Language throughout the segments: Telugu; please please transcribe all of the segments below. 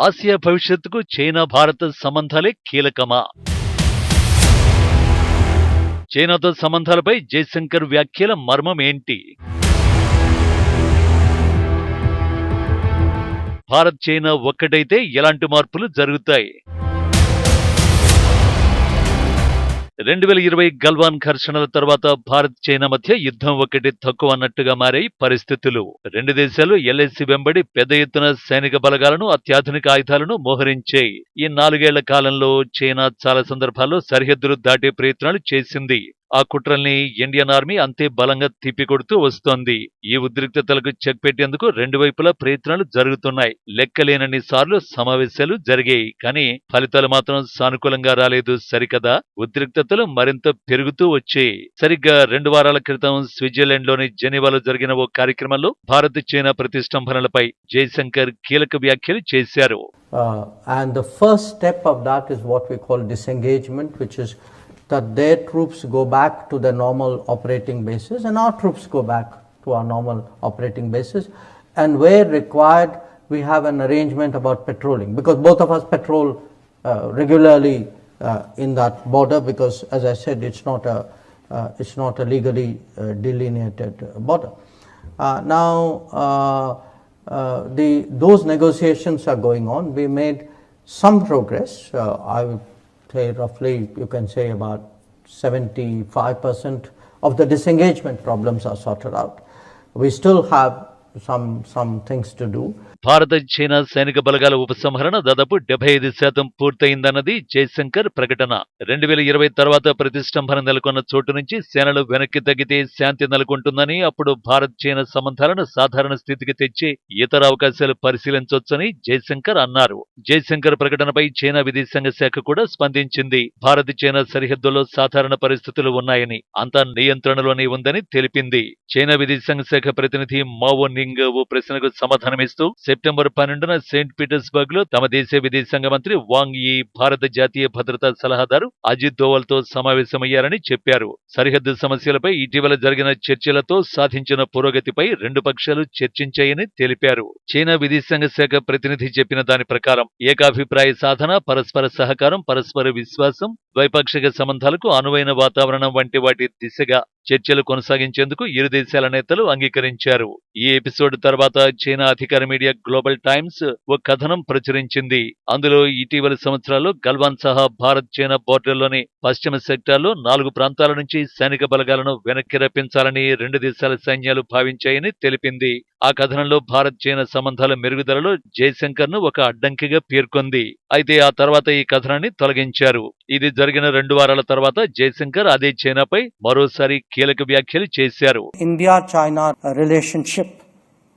ఆసియా భవిష్యత్తుకు చైనా భారత సంబంధాలే కీలకమా? చైనాతో సంబంధాలపై జయశంకర్ వ్యాఖ్యల మర్మం ఏంటి భారత్ చైనా ఒక్కటైతే ఎలాంటి మార్పులు జరుగుతాయి? రెండు వేల ఇరవై గల్వాన్ ఘర్షణల తర్వాత భారత్ చైనా మధ్య యుద్ధం ఒకటి తక్కువ అన్నట్టుగా మారాయి పరిస్థితులు. రెండు దేశాలు ఎల్ఐసి వెంబడి పెద్ద ఎత్తున సైనిక బలగాలను అత్యాధునిక ఆయుధాలను మోహరించాయి. ఈ నాలుగేళ్ళ కాలంలో చైనా చాలా సందర్భాల్లో సరిహద్దులు దాటే ప్రయత్నాలు చేసింది. ఆ కుట్రల్ని ఇండియన్ ఆర్మీ అంతే బలంగా తిప్పికొడుతూ వస్తోంది. ఈ ఉద్రిక్తతలకు చెక్ పెట్టేందుకు రెండు వైపులా ప్రయత్నాలు జరుగుతున్నాయి. లెక్కలేనన్ని సార్లు సమావేశాలు జరిగాయి. కానీ ఫలితాలు మాత్రం సానుకూలంగా రాలేదు. సరికదా? ఉద్రిక్తతలు మరింత పెరుగుతూ వచ్చాయి. సరిగ్గా రెండు వారాల క్రితం స్విట్జర్లాండ్లోని జెనీవాలో జరిగిన ఓ కార్యక్రమంలో భారత్ చైనా ప్రతిష్టంభనలపై జయశంకర్ కీలక వ్యాఖ్యలు చేశారు. Uh, and the first step of that is what we call disengagement, which is that their troops go back to their normal operating bases and our troops go back to our normal operating bases. And where required, we have an arrangement about patrolling because both of us patrol uh, regularly uh, in that border because, as I said, it's not a uh, it's not a legally uh, delineated border. Uh, now, uh, the, those negotiations are going on. We made some progress. I say roughly, you can say about 75% of the disengagement problems are sorted out. We still have some, some things to do. భారత చైనా సైనిక బలగాల ఉపసంహరణ దాదాపు డెబ్బై ఐదు శాతం పూర్తయిందన్నది జయశంకర్ ప్రకటన. రెండు వేల ఇరవై తర్వాత ప్రతిష్టంభన నెలకొన్న చోటు నుంచి సేనలు వెనక్కి తగ్గితే శాంతి నెలకొంటుందని అప్పుడు భారత్ చైనా సంబంధాలను సాధారణ స్థితికి తెచ్చి ఇతర అవకాశాలు పరిశీలించవచ్చని జయశంకర్ అన్నారు. జయశంకర్ ప్రకటనపై చైనా విదేశాంగ శాఖ కూడా స్పందించింది. భారత్ చైనా సరిహద్దుల్లో సాధారణ పరిస్థితులు ఉన్నాయని అంతా నియంత్రణలోనే ఉందని తెలిపింది. చైనా విదేశాంగ శాఖ ప్రతినిధి మావో నింగ్ ఓ ప్రశ్నకు సమాధానమిస్తూ సెప్టెంబర్ పన్నెండున సెయింట్ పీటర్స్బర్గ్లో తమ దేశ విదేశాంగ మంత్రి వాంగ్ ఈ భారత జాతీయ భద్రతా సలహాదారు అజిత్ దోవల్తో సమావేశమయ్యారని చెప్పారు. సరిహద్దు సమస్యలపై ఇటీవల జరిగిన చర్చలతో సాధించిన పురోగతిపై రెండు పక్షాలు చర్చించాయని తెలిపారు. చైనా విదేశాంగ శాఖ ప్రతినిధి చెప్పిన దాని ప్రకారం ఏకాభిప్రాయ సాధన పరస్పర సహకారం పరస్పర విశ్వాసం ద్వైపాక్షిక సంబంధాలకు అనువైన వాతావరణం వంటి వాటి దిశగా చర్చలు కొనసాగించేందుకు ఇరు దేశాల నేతలు అంగీకరించారు. ఈ ఎపిసోడ్ తర్వాత చైనా అధికార మీడియా గ్లోబల్ టైమ్స్ ఓ కథనం ప్రచురించింది. అందులో ఇటీవలి సంవత్సరాల్లో గల్వాన్ సహా భారత్ చైనా బోర్డర్లోని పశ్చిమ సెక్టార్లో నాలుగు ప్రాంతాల నుంచి సైనిక బలగాలను వెనక్కి రప్పించాలని రెండు దేశాల సైన్యాలు భావించాయని తెలిపింది. ఆ కథనంలో భారత్ చైనా సంబంధాల మెరుగుదలలో జయశంకర్ను ఒక అడ్డంకిగా పేర్కొంది. అయితే ఆ తర్వాత ఈ కథనాన్ని తొలగించారు. ఇది జరిగిన రెండు వారాల తర్వాత జయశంకర్ అదే చైనాపై మరోసారి కీలక వ్యాఖ్యలు చేశారు India China relationship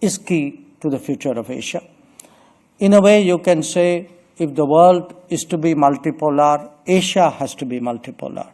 is key to the future of Asia. In a way, you can say if the world is to be multipolar, Asia has to be multipolar.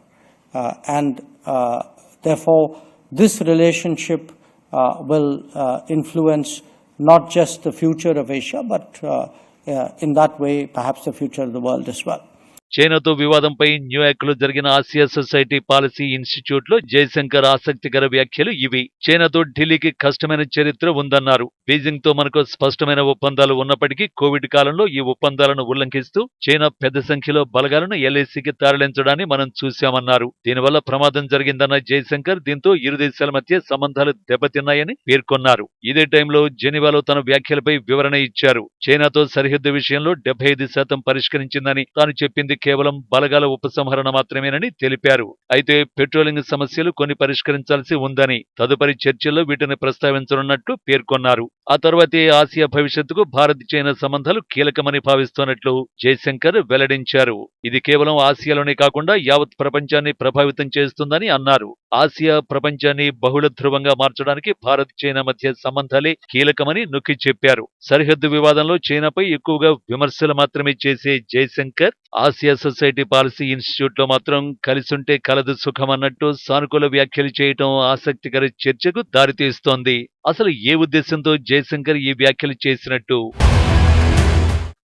Uh, and uh, therefore, this relationship uh, will uh, influence not just the future of Asia, but uh, uh, in that way, perhaps the future of the world as well. చైనాతో వివాదంపై న్యూయార్క్లో జరిగిన ఆసియా సొసైటీ పాలసీ ఇన్స్టిట్యూట్లో జయశంకర్ ఆసక్తికర వ్యాఖ్యలు ఇవి. చైనాతో ఢిల్లీకి కష్టమైన చరిత్ర ఉందన్నారు. బీజింగ్తో మనకు స్పష్టమైన ఒప్పందాలు ఉన్నప్పటికీ కోవిడ్ కాలంలో ఈ ఒప్పందాలను ఉల్లంఘిస్తూ చైనా పెద్ద సంఖ్యలో బలగాలను ఎల్ఐసికి తరలించడాన్ని మనం చూశామన్నారు. దీనివల్ల ప్రమాదం జరిగిందన్న జయశంకర్ దీంతో ఇరు దేశాల మధ్య సంబంధాలు దెబ్బతిన్నాయని పేర్కొన్నారు. ఇదే టైంలో జెనీవాలో తన వ్యాఖ్యలపై వివరణ ఇచ్చారు. చైనాతో సరిహద్దు విషయంలో డెబ్బై ఐదు శాతం పరిష్కరించిందని తాను చెప్పింది కేవలం బలగాల ఉపసంహరణ మాత్రమేనని తెలిపారు. అయితే పెట్రోలింగ్ సమస్యలు కొన్ని పరిష్కరించాల్సి ఉందని తదుపరి చర్చల్లో వీటిని ప్రస్తావించనున్నట్లు పేర్కొన్నారు. ఆ తర్వాతే ఆసియా భవిష్యత్తుకు భారత్ చైనా సంబంధాలు కీలకమని భావిస్తున్నట్లు జయశంకర్ వెల్లడించారు. ఇది కేవలం ఆసియాలోనే కాకుండా యావత్ ప్రపంచాన్ని ప్రభావితం చేస్తుందని అన్నారు. ఆసియా ప్రపంచాన్ని బహుళ ధ్రువంగా మార్చడానికి భారత్ చైనా మధ్య సంబంధాలే కీలకమని నొక్కి చెప్పారు. సరిహద్దు వివాదంలో చైనాపై ఎక్కువగా విమర్శలు మాత్రమే చేసే జయశంకర్ ఆసియా సొసైటీ పాలసీ ఇన్స్టిట్యూట్లో మాత్రం కలిసుంటే కలదు సుఖం అన్నట్టు సానుకూల వ్యాఖ్యలు చేయటం ఆసక్తికర చర్చకు దారితీస్తోంది. అసలు ఏ ఉద్దేశంతో జయశంకర్ ఈ వ్యాఖ్యలు చేసినట్టు?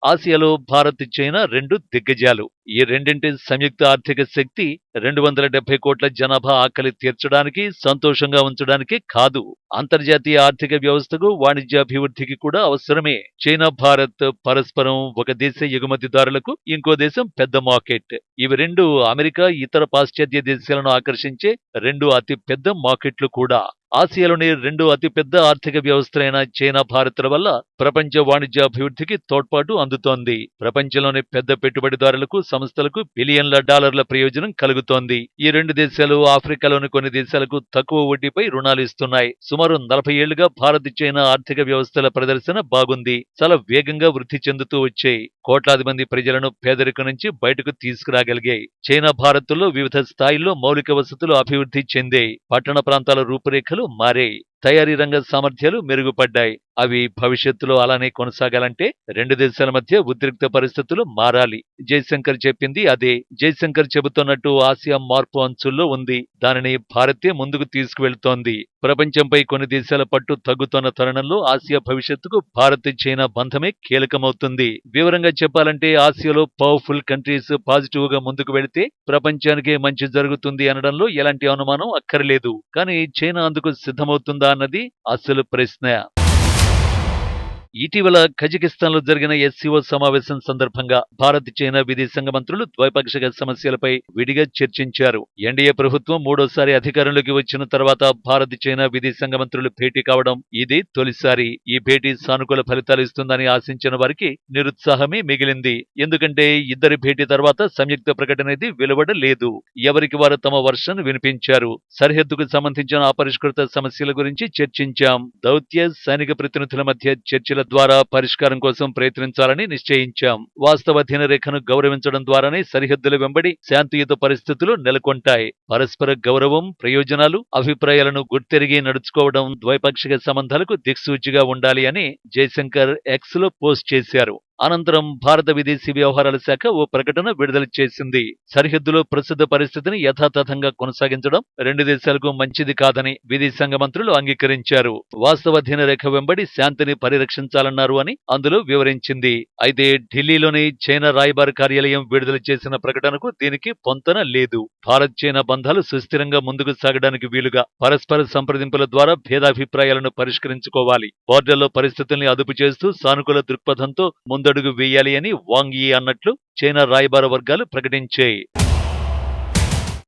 ఆసియాలో భారత్ చైనా రెండు దిగ్గజాలు. ఈ రెండింటి సంయుక్త ఆర్థిక శక్తి రెండు వందల డెబ్బై కోట్ల జనాభా ఆకలి తీర్చడానికి సంతోషంగా ఉంచడానికి కాదు. అంతర్జాతీయ ఆర్థిక వ్యవస్థకు వాణిజ్యాభివృద్ధికి కూడా అవసరమే. చైనా భారత్ పరస్పరం ఒక దేశ ఎగుమతిదారులకు ఇంకో దేశం పెద్ద మార్కెట్. ఇవి రెండు అమెరికా ఇతర పాశ్చాత్య దేశాలను ఆకర్షించే రెండు అతి పెద్ద మార్కెట్లు కూడా. ఆసియాలోని రెండు అతిపెద్ద ఆర్థిక వ్యవస్థలైన చైనా భారత్ల వల్ల ప్రపంచ వాణిజ్య అభివృద్ధికి తోడ్పాటు అందుతోంది. ప్రపంచంలోని పెద్ద పెట్టుబడిదారులకు సంస్థలకు బిలియన్ల డాలర్ల ప్రయోజనం కలుగుతోంది. ఈ రెండు దేశాలు ఆఫ్రికాలోని కొన్ని దేశాలకు తక్కువ వడ్డీపై రుణాలు ఇస్తున్నాయి. సుమారు నలభై ఏళ్ళుగా భారత్ చైనా ఆర్థిక వ్యవస్థల ప్రదర్శన బాగుంది. చాలా వేగంగా వృద్ధి చెందుతూ వచ్చాయి. కోట్లాది మంది ప్రజలను పేదరికం నుంచి బయటకు తీసుకురాగలిగాయి చైనా భారత్లో వివిధ స్థాయిల్లో మౌలిక వసతులు అభివృద్ధి చెందాయి. పట్టణ ప్రాంతాల రూపురేఖలు మారాయి. తయారీ రంగ సామర్థ్యాలు మెరుగుపడ్డాయి. అవి భవిష్యత్తులో అలానే కొనసాగాలంటే రెండు దేశాల మధ్య ఉద్రిక్త పరిస్థితులు మారాలి. జయశంకర్ చెప్పింది అదే. జయశంకర్ చెబుతున్నట్టు ఆసియా మార్పు అంచుల్లో ఉంది. దానిని భారతే ముందుకు తీసుకువెళ్తోంది. ప్రపంచంపై కొన్ని దేశాల పట్టు తగ్గుతున్న తరుణంలో ఆసియా భవిష్యత్తుకు భారత్ చైనా బంధమే కీలకమవుతుంది. వివరంగా చెప్పాలంటే ఆసియాలో పవర్ఫుల్ కంట్రీస్ పాజిటివ్గా ముందుకు వెళితే ప్రపంచానికే మంచి జరుగుతుంది అనడంలో ఎలాంటి అనుమానం అక్కర్లేదు. కానీ చైనా అందుకు సిద్ధమవుతుందా అన్నది అసలు ప్రశ్న. ఇటీవల కజకిస్తాన్లో జరిగిన ఎస్సీఓ సమావేశం సందర్భంగా భారత్ చైనా విదేశాంగ మంత్రులు ద్వైపాక్షిక సమస్యలపై విడిగా చర్చించారు. ఎన్డీఏ ప్రభుత్వం మూడోసారి అధికారంలోకి వచ్చిన తర్వాత భారత్ చైనా విదేశాంగ మంత్రులు భేటీ కావడం ఇది తొలిసారి. ఈ భేటీ సానుకూల ఫలితాలు ఇస్తుందని ఆశించిన వారికి నిరుత్సాహమే మిగిలింది. ఎందుకంటే ఇద్దరి భేటీ తర్వాత సంయుక్త ప్రకటన ఇది వెలువడలేదు. ఎవరికి వారు తమ వర్షన్ వినిపించారు? సరిహద్దుకు సంబంధించిన అపరిష్కృత సమస్యల గురించి చర్చించాం. దౌత్య సైనిక ప్రతినిధుల మధ్య చర్చల ద్వారా పరిష్కారం కోసం ప్రయత్నించాలని నిశ్చయించాం. వాస్తవాధీన రేఖను గౌరవించడం ద్వారానే సరిహద్దుల వెంబడి శాంతియుత పరిస్థితులు నెలకొంటాయి. పరస్పర గౌరవం ప్రయోజనాలు అభిప్రాయాలను గుర్తెరిగి నడుచుకోవడం ద్వైపాక్షిక సంబంధాలకు దిక్సూచిగా ఉండాలి అని జయశంకర్ ఎక్స్లో పోస్ట్ చేశారు. అనంతరం భారత విదేశీ వ్యవహారాల శాఖ ఓ ప్రకటన విడుదల చేసింది. సరిహద్దులో ప్రస్తుత పరిస్థితిని యథాతథంగా కొనసాగించడం రెండు దేశాలకు మంచిది కాదని విదేశాంగ మంత్రులు అంగీకరించారు. వాస్తవాధీన రేఖ వెంబడి శాంతిని పరిరక్షించాలన్నారు అని అందులో వివరించింది. అయితే ఢిల్లీలోని చైనా రాయబార కార్యాలయం విడుదల చేసిన ప్రకటనకు దీనికి పొంతన లేదు. భారత్ చైనా బంధాలు సుస్థిరంగా ముందుకు సాగడానికి వీలుగా పరస్పర సంప్రదింపుల ద్వారా భేదాభిప్రాయాలను పరిష్కరించుకోవాలి. బోర్డర్లో పరిస్థితుల్ని అదుపు చేస్తూ సానుకూల దృక్పథంతో ముందడుగు వేయాలి అని వాంగ్ యీ అన్నట్లు చైనా రాయబార వర్గాలు ప్రకటించాయి.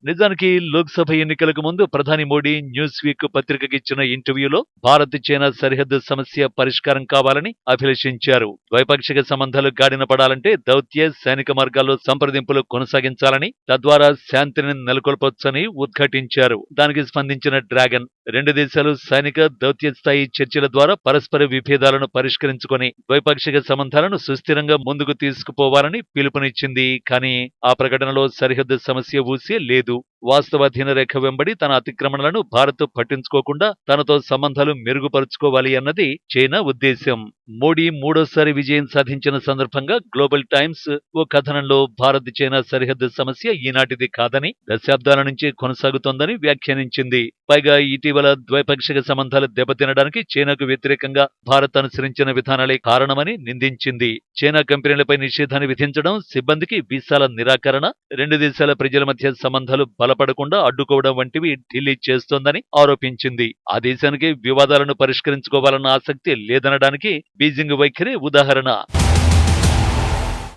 నిజానికి లోక్సభ ఎన్నికలకు ముందు ప్రధాని మోడీ న్యూస్ వీక్ పత్రికకి ఇచ్చిన ఇంటర్వ్యూలో భారత్ చైనా సరిహద్దు సమస్య పరిష్కారం కావాలని అభిలషించారు. ద్వైపాక్షిక సంబంధాలు గాడిన పడాలంటే దౌత్య సైనిక మార్గాల్లో సంప్రదింపులు కొనసాగించాలని తద్వారా శాంతిని నెలకొల్పొచ్చని ఉద్ఘాటించారు. దానికి స్పందించిన డ్రాగన్ రెండు దేశాలు సైనిక దౌత్య స్థాయి చర్చల ద్వారా పరస్పర విభేదాలను పరిష్కరించుకొని ద్వైపాక్షిక సంబంధాలను సుస్థిరంగా ముందుకు తీసుకుపోవాలని పిలుపునిచ్చింది. కానీ ఆ ప్రకటనలో సరిహద్దు సమస్య ఊసే లేదు. వాస్తవ వాస్తవాధీన రేఖ వెంబడి తన అతిక్రమణలను భారత్ పట్టించుకోకుండా తనతో సంబంధాలు మెరుగుపరుచుకోవాలి అన్నది చైనా ఉద్దేశ్యం. మోడీ మూడోసారి విజయం సాధించిన సందర్భంగా గ్లోబల్ టైమ్స్ ఓ కథనంలో భారత్ చైనా సరిహద్దు సమస్య ఈనాటిది కాదని దశాబ్దాల నుంచి కొనసాగుతోందని వ్యాఖ్యానించింది. పైగా ఇటీవల ద్వైపాక్షిక సంబంధాలు దెబ్బతినడానికి చైనాకు వ్యతిరేకంగా భారత్ అనుసరించిన విధానాలే కారణమని నిందించింది. చైనా కంపెనీలపై నిషేధాన్ని విధించడం సిబ్బందికి వీసాల నిరాకరణ రెండు దేశాల ప్రజల మధ్య సంబంధాలు బాధపడకుండా అడ్డుకోవడం వంటివి ఢిల్లీ చేస్తోందని ఆరోపించింది. ఆ దేశానికి వివాదాలను పరిష్కరించుకోవాలన్న ఆసక్తి లేదనడానికి బీజింగ్ వైఖరి ఉదాహరణ.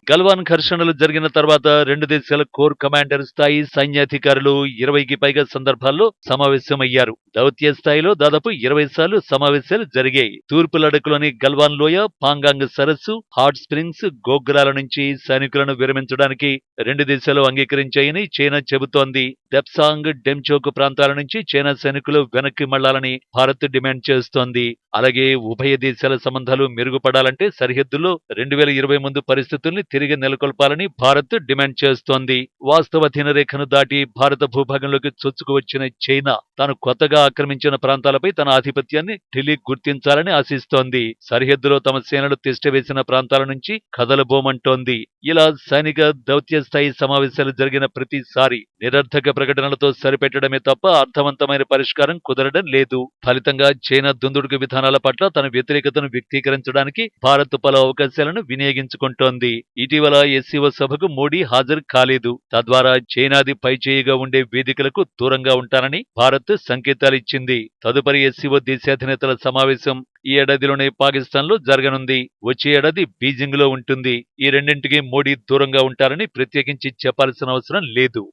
గల్వాన్ ఘర్షణలు జరిగిన తర్వాత రెండు దేశాల కోర్ కమాండర్ స్థాయి సైన్యాధికారులు ఇరవైకి పైగా సందర్భాల్లో సమావేశమయ్యారు. దౌత్య స్థాయిలో దాదాపు ఇరవై సార్లు సమావేశాలు జరిగాయి. తూర్పు లడకులోని గల్వాన్ లోయ పాంగాంగ్ సరస్సు హాట్ స్ప్రింగ్స్ గోగ్రాల నుంచి సైనికులను విరమించడానికి రెండు దేశాలు అంగీకరించాయని చైనా చెబుతోంది. దెప్సాంగ్ డెమ్చోక్ ప్రాంతాల నుంచి చైనా సైనికులు వెనక్కి మళ్ళాలని భారత్ డిమాండ్ చేస్తోంది. అలాగే ఉభయ దేశాల సంబంధాలు మెరుగుపడాలంటే సరిహద్దుల్లో రెండు వేల ఇరవై ముందు పరిస్థితుల్ని తిరిగి నెలకొల్పాలని భారత్ డిమాండ్ చేస్తోంది. వాస్తవ దినరేఖను దాటి భారత భూభాగంలోకి చొచ్చుకు వచ్చిన చైనా తాను కొత్తగా ఆక్రమించిన ప్రాంతాలపై తన ఆధిపత్యాన్ని ఢిల్లీ గుర్తించాలని ఆశిస్తోంది. సరిహద్దులో తమ సేనలు తిష్టవేసిన ప్రాంతాల నుంచి కదలబోమంటోంది. ఇలా సైనిక దౌత్య స్థాయి సమావేశాలు జరిగిన ప్రతిసారి నిరర్థక ప్రకటనలతో సరిపెట్టడమే తప్ప అర్థవంతమైన పరిష్కారం కుదరడం లేదు. ఫలితంగా చైనా దుందుడుకు విధానాల పట్ల తన వ్యతిరేకతను వ్యక్తీకరించడానికి భారత్ పలు అవకాశాలను వినియోగించుకుంటోంది. ఇటీవల ఎస్సీఓ సభకు మోడీ హాజరు కాలేదు. తద్వారా చైనాది పైచేయిగా ఉండే వేదికలకు దూరంగా ఉంటానని భారత్ సంకేతాలిచ్చింది తదుపరి ఎస్సీఓ దేశాధినేతల సమావేశం ఈ ఏడాదిలోనే పాకిస్తాన్లో జరగనుంది. వచ్చే ఏడాది బీజింగ్లో ఉంటుంది. ఈ రెండింటికి మోడీ దూరంగా ఉంటారని ప్రత్యేకించి చెప్పాల్సిన అవసరం లేదు.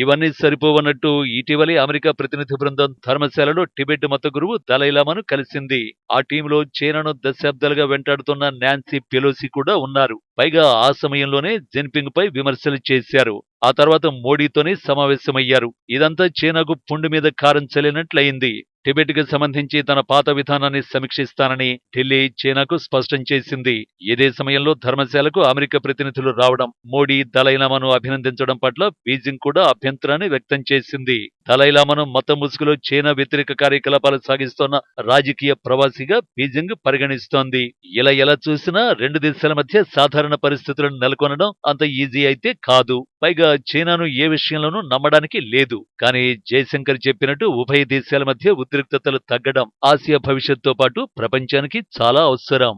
ఇవన్నీ సరిపోవన్నట్టు ఇటీవలే అమెరికా ప్రతినిధి బృందం ధర్మశాలలో టిబెట్ మత గురువు దలైలామాను కలిసింది. ఆ టీంలో చైనాను దశాబ్దాలుగా వెంటాడుతున్న నాన్సీ పెలోసి కూడా ఉన్నారు. పైగా ఆ సమయంలోనే జిన్పింగ్ పై విమర్శలు చేశారు. ఆ తర్వాత మోడీతోనే సమావేశమయ్యారు. ఇదంతా చైనాకు పుండు మీద కారం చల్లినట్లయింది. టిబెట్కి సంబంధించి తన పాత విధానాన్ని సమీక్షిస్తానని ఢిల్లీ చైనాకు స్పష్టం చేసింది. ఇదే సమయంలో ధర్మశాలకు అమెరికా ప్రతినిధులు రావడం మోడీ దలైలామాను అభినందించడం పట్ల బీజింగ్ కూడా అభ్యంతరాన్ని వ్యక్తం చేసింది. దలైలామాను మత ముసుగులో చైనా వ్యతిరేక కార్యకలాపాలు సాగిస్తోన్న రాజకీయ ప్రవాసిగా బీజింగ్ పరిగణిస్తోంది. ఇలా ఎలా చూసినా రెండు దేశాల మధ్య సాధారణ పరిస్థితులను నెలకొనడం అంత ఈజీ అయితే కాదు. పైగా చైనాను ఏ విషయంలోనూ నమ్మడానికి లేదు. కానీ జయశంకర్ చెప్పినట్టు ఉభయ దేశాల మధ్య ఉద్రిక్తతలు తగ్గడం ఆసియా భవిష్యత్తుతో పాటు ప్రపంచానికి చాలా అవసరం.